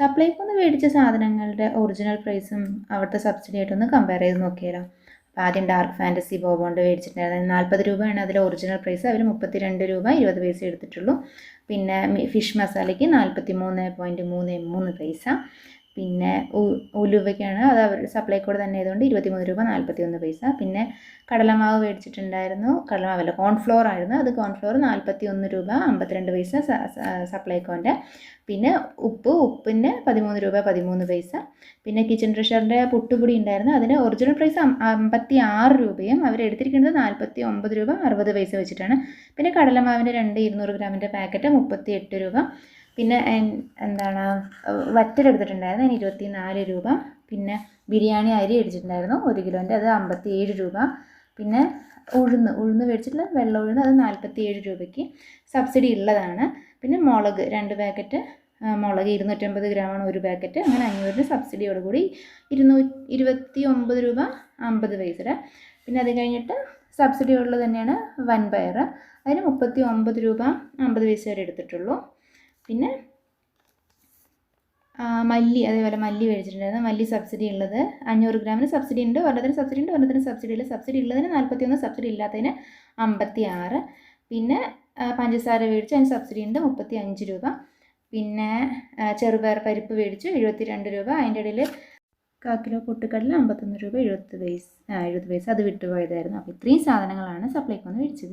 സപ്ലൈക്കോന്ന് മേടിച്ച സാധനങ്ങളുടെ ഒറിജിനൽ പ്രൈസും അവിടുത്തെ സബ്സിഡി ആയിട്ടൊന്ന് കമ്പയർ ചെയ്ത് നോക്കിയാലോ അപ്പോൾ ആദ്യം ഡാർക്ക് ഫാന്റസി ബോബോണ്ട് മേടിച്ചിട്ടുണ്ടായിരുന്നു. നാൽപ്പത് രൂപയാണ് അതിലെ ഒറിജിനൽ പ്രൈസ് അവർ മുപ്പത്തി രണ്ട് രൂപ ഇരുപത് പൈസ എടുത്തിട്ടുള്ളൂ. പിന്നെ ഫിഷ് മസാലയ്ക്ക് നാൽപ്പത്തി മൂന്ന് പോയിന്റ് മൂന്ന് മൂന്ന് പൈസ. പിന്നെ ഉലുവയ്ക്കാണ്. അത് അവർ സപ്ലൈക്കോട് തന്നെ ആയതുകൊണ്ട് ഇരുപത്തിമൂന്ന് രൂപ നാൽപ്പത്തി ഒന്ന് പൈസ. പിന്നെ കടലമാവ് മേടിച്ചിട്ടുണ്ടായിരുന്നു. കടലമാവല്ല കോൺഫ്ലോർ ആയിരുന്നു. അത് കോൺഫ്ലോർ നാൽപ്പത്തി ഒന്ന് രൂപ അമ്പത്തിരണ്ട് പൈസ സപ്ലൈക്കോന്റെ പിന്നെ ഉപ്പ് ഉപ്പിന് പതിമൂന്ന് രൂപ പതിമൂന്ന് പൈസ. പിന്നെ കിച്ചൺ ട്രഷറിന്റെ പുട്ടുപൊടി ഉണ്ടായിരുന്നു. അതിന് ഒറിജിനൽ പ്രൈസ് അമ്പത്തി ആറ് രൂപയും അവർ എടുത്തിരിക്കുന്നത് നാൽപ്പത്തി ഒമ്പത് രൂപ അറുപത് പൈസ വെച്ചിട്ടാണ്. പിന്നെ കടലമാവിന്റെ രണ്ട് ഇരുന്നൂറ് ഗ്രാമിന്റെ പാക്കറ്റ് മുപ്പത്തി എട്ട് രൂപ. പിന്നെ എന്താണ് വറ്റലെടുത്തിട്ടുണ്ടായിരുന്നു അതിന് ഇരുപത്തി നാല് രൂപ. പിന്നെ ബിരിയാണി അരി അടിച്ചിട്ടുണ്ടായിരുന്നു ഒരു കിലോന്റെ അത് അമ്പത്തി ഏഴ് രൂപ. പിന്നെ ഉഴുന്ന് ഉഴുന്ന് മേടിച്ചിട്ടുള്ള വെള്ള ഉഴുന്ന് അത് നാൽപ്പത്തി ഏഴ് രൂപയ്ക്ക് സബ്സിഡി ഉള്ളതാണ്. പിന്നെ മുളക് രണ്ട് പാക്കറ്റ് മുളക് ഇരുന്നൂറ്റമ്പത് ഗ്രാമാണ് ഒരു പാക്കറ്റ്. അങ്ങനെ അഞ്ഞൂറിന് സബ്സിഡിയോടുകൂടി ഇരുന്നൂ ഇരുപത്തി ഒമ്പത് രൂപ അമ്പത് പൈസയുടെ. പിന്നെ അത് കഴിഞ്ഞിട്ട് സബ്സിഡി ഉള്ളത് തന്നെയാണ് വൻപയർ അതിന് മുപ്പത്തി ഒമ്പത് രൂപ അമ്പത് പൈസ വരെ എടുത്തിട്ടുള്ളൂ. പിന്നെ മല്ലി അതേപോലെ മല്ലി മേടിച്ചിട്ടുണ്ടായിരുന്നു. മല്ലി സബ്സിഡി ഉള്ളത് അഞ്ഞൂറ് ഗ്രാമിന് സബ്സിഡി ഉണ്ട് ഒരെണ്ണത്തിന് സബ്സിഡി ഉണ്ട് ഒരെണ്ണത്തിന് സബ്സിഡി ഇല്ല. സബ്സിഡി ഉള്ളതിന് നാൽപ്പത്തി ഒന്ന് സബ്സിഡി ഇല്ലാത്തതിന് അമ്പത്തി ആറ് പിന്നെ പഞ്ചസാര മേടിച്ചു അതിന് സബ്സിഡി ഉണ്ട് മുപ്പത്തി അഞ്ച് രൂപ. പിന്നെ ചെറുപയർ പരിപ്പ് മേടിച്ചു എഴുപത്തി രണ്ട് രൂപ. അതിന്റെ ഇടയിൽ കാ കിലോ പൊട്ടുകടല അമ്പത്തൊന്ന് രൂപ എഴുപത് പൈസ എഴുപത് പൈസ അത് വിട്ടുപോയതായിരുന്നു. അപ്പോൾ ഇത്രയും സാധനങ്ങളാണ് സപ്ലൈക്കോന്ന് മേടിച്ചത്.